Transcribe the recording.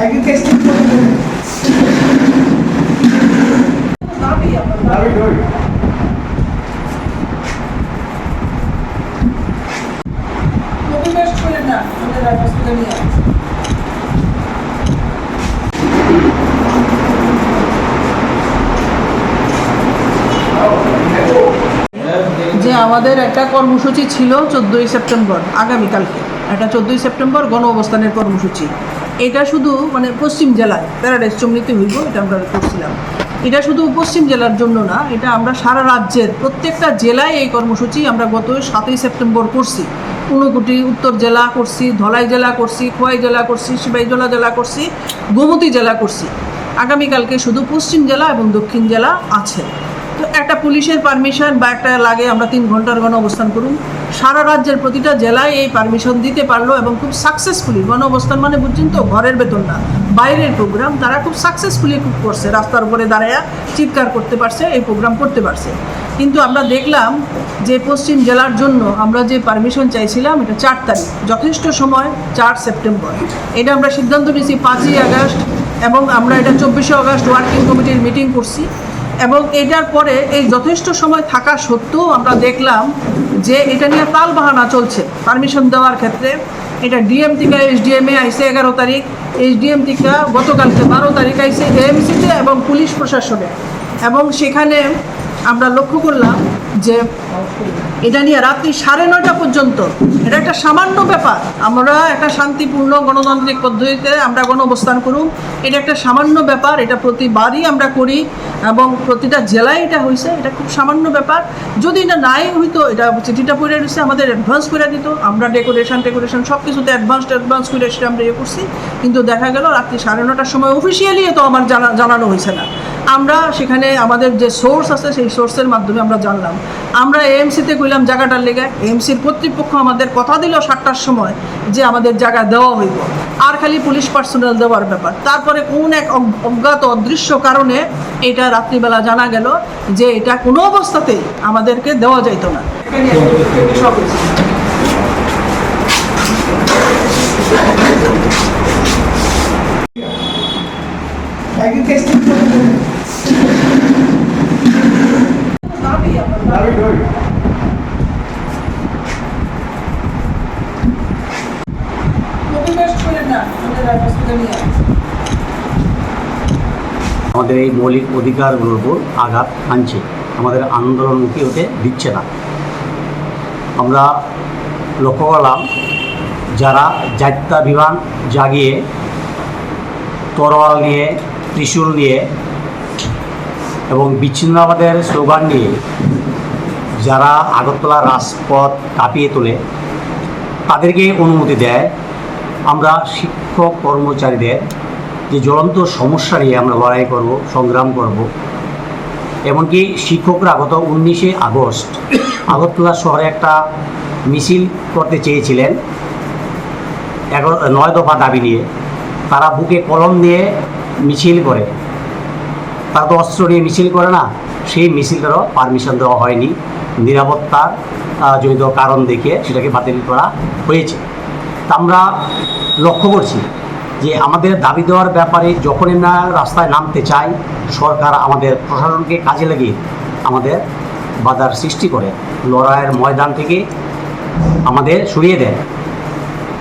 You যে আমাদের একটা কর্মসূচি ছিল চোদ্দোই সেপ্টেম্বর, আগামীকালকে। একটা চোদ্দোই সেপ্টেম্বর গণ অবস্থানের কর্মসূচি। এটা শুধু মানে পশ্চিম জেলায়, প্যারাডাইস চমড়িতে হইব এটা আমরা করছিলাম। এটা শুধু পশ্চিম জেলার জন্য না, এটা আমরা সারা রাজ্যের প্রত্যেকটা জেলায় এই কর্মসূচি আমরা গত সাতই সেপ্টেম্বর করছি। ঊনকোটি উত্তর জেলা করছি, ধলাই জেলা করছি, খোয়াই জেলা করছি সিপাহীজলা জেলা করছি, গোমতী জেলা করছি। আগামীকালকে শুধু পশ্চিম জেলা এবং দক্ষিণ জেলা আছে। একটা পুলিশের পারমিশন বা একটা লাগে, আমরা তিন ঘণ্টার গণ অবস্থান করুন। সারা রাজ্যের প্রতিটা জেলায় এই পারমিশন দিতে পারল এবং খুব সাকসেসফুলি গণ অবস্থান মানে বুঝছেন তো, ঘরের বেতন না, বাইরের প্রোগ্রাম তারা খুব সাকসেসফুলি খুব করছে, রাস্তার উপরে দাঁড়ায় চিৎকার করতে পারছে, এই প্রোগ্রাম করতে পারছে। কিন্তু আমরা দেখলাম যে পশ্চিম জেলার জন্য আমরা যে পারমিশন চাইছিলাম, এটা চার তারিখ, যথেষ্ট সময়, চার সেপ্টেম্বর। এটা আমরা সিদ্ধান্ত নিয়েছি পাঁচই আগস্ট এবং আমরা এটা চব্বিশে আগস্ট ওয়ার্কিং কমিটির মিটিং করছি। এবং এটার পরে এই যথেষ্ট সময় থাকা সত্ত্বেও আমরা দেখলাম যে এটা নিয়ে তাল বাহানা চলছে। পারমিশন দেওয়ার ক্ষেত্রে এটা ডিএম থেকে এসডিএমে আইসে এগারো তারিখ। এইচডিএম থেকে গতকালকে বারো তারিখ আইসে এএমসিতে এবং পুলিশ প্রশাসনে। এবং সেখানে আমরা লক্ষ্য করলাম যে এটা নিয়ে রাত্রি সাড়ে নয়টা পর্যন্ত, এটা একটা সামান্য ব্যাপার। আমরা একটা শান্তিপূর্ণ গণতান্ত্রিক পদ্ধতিতে আমরা গণ অবস্থান করুন। এটা একটা সামান্য ব্যাপার, এটা প্রতিবারই আমরা করি এবং প্রতিটা জেলায় এটা হয়েছে এটা খুব সামান্য ব্যাপার। যদি এটা নাই হইতো, এটা চিঠিটা পড়ে রয়েছে আমাদের অ্যাডভান্স করে দিত। আমরা ডেকোরেশন টেকোরেশন সব কিছুতে অ্যাডভান্স অ্যাডভান্স করে সেটা আমরা ইয়ে করছি। কিন্তু দেখা গেল রাত্রি সাড়ে নটার সময় অফিসিয়ালি তো আমার জানা, জানানো হয়েছে না। আমরা সেখানে আমাদের যে সোর্স আছে, সেই সোর্সের মাধ্যমে আমরা জানলাম। আমরা এএমসিতে কইলাম, জায়গাটার লেগে এএমসির কর্তৃপক্ষ আমাদের কথা দিল সাতটার সময় যে আমাদের জায়গা দেওয়া হইব। আর খালি পুলিশ পার্সোনাল দেওয়ার ব্যাপার। তারপরে কোন এক অজ্ঞাত অদৃশ্য কারণে এটা রাত্রিবেলা জানা গেল যে এটা কোনো অবস্থাতেই আমাদেরকে দেওয়া যাইতো না। আমাদের এই মৌলিক অধিকারগুলোর উপর আঘাত আনছে। আমাদের আন্দোলনমুখী হতে দিচ্ছে না। আমরা লক্ষ্য করলাম যারা যাত্রাভিমান জাগিয়ে, তরোয়াল নিয়ে ত্রিশূল নিয়ে এবং বিচ্ছিন্নবাদের স্লোগান নিয়ে যারা আগরতলা রাজপথ কাঁপিয়ে তোলে, তাদেরকে অনুমতি দেয়। আমরা শিক্ষক কর্মচারীদের যে জ্বলন্ত সমস্যা নিয়ে আমরা লড়াই করব, সংগ্রাম করব, এমনকি শিক্ষকরা গত উনিশে আগস্ট আগরতলা শহরে একটা মিছিল করতে চেয়েছিলেন। এগারো, নয় দফা দাবি নিয়ে। তারা বুকে কলম দিয়ে মিছিল করে। তারা তো অস্ত্র নিয়ে মিছিল করে না, সেই মিছিলটারও পারমিশন দেওয়া হয়নি। নিরাপত্তার জনিত কারণ দেখে সেটাকে বাতিল করা হয়েছে। তা আমরা লক্ষ্য করছি যে আমাদের দাবি দেওয়ার ব্যাপারে যখনই না রাস্তায় নামতে চাই, সরকার আমাদের প্রশাসনকে কাজে লাগিয়ে আমাদের বাধার সৃষ্টি করে, লড়াইয়ের ময়দান থেকে আমাদের সরিয়ে দেয়।